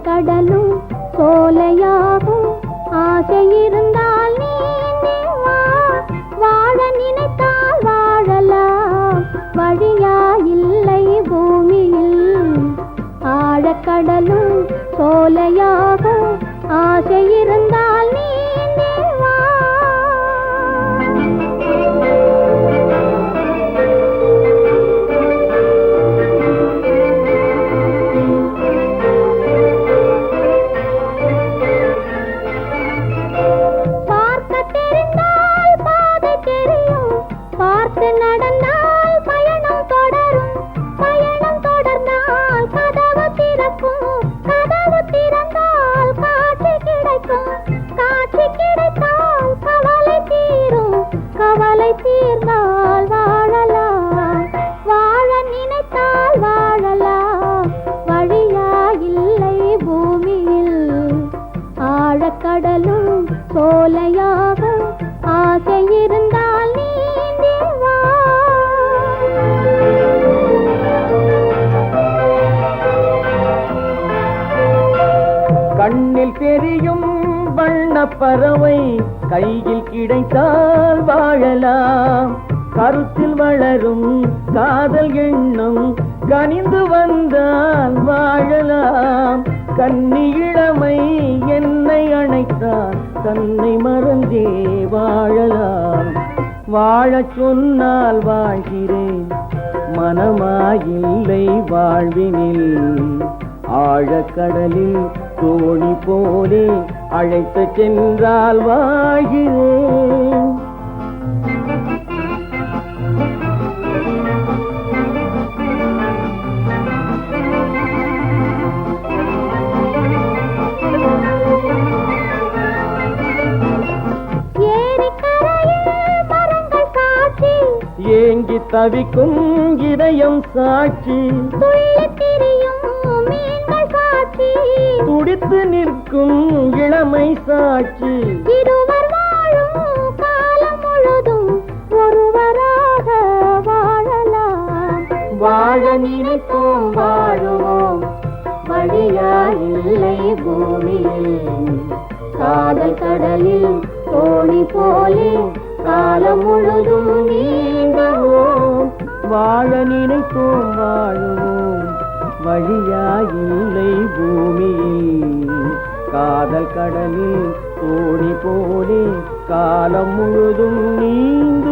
கடலும் சோலையாகும். ஆசை இருந்தால் நீ வாழ நினைத்தால் வாழலாம். வழியா இல்லை பூமியில். ஆழக்கடலும் சோலையாக ஆசை இருந்தால் நீந்தி வா. கண்ணில் தெரியும் வண்ணப்பறவை கையில் கிடைத்தால் வாழலாம். கருத்தில் வளரும் காதல் எண்ணம் கனிந்து வந்தால் வாழலாம். கண்ணி இளமை தன்னை மறந்தே வாழலாம். வாழச் சொன்னால் வாழ்கிறேன். மனமாயில்லை வாழ்வினில். ஆழக்கடலில் தோணி போலே அழைத்து சென்றால் வாழ்கிறேன். ஏங்கி தவிக்கும் இதயம் சாட்சி. துடித்து நிற்கும் இளமை சாட்சி. இருவர் வாழும் காலம் முழுதும் ஒருவராக வாழலாம். வாழ நினைப்போம் வாழுவோம். வழியா இல்லை பூமியில். காதல் கடலில் தோணி போலே காலம் முழுதும் நீந்துவோம் வாழ நினைப்போம் வாழுவோம். வழியாயில்லை பூமியில். காதல் கடலில் தோணி போலே காலம் முழுதும் நீந்துவோம்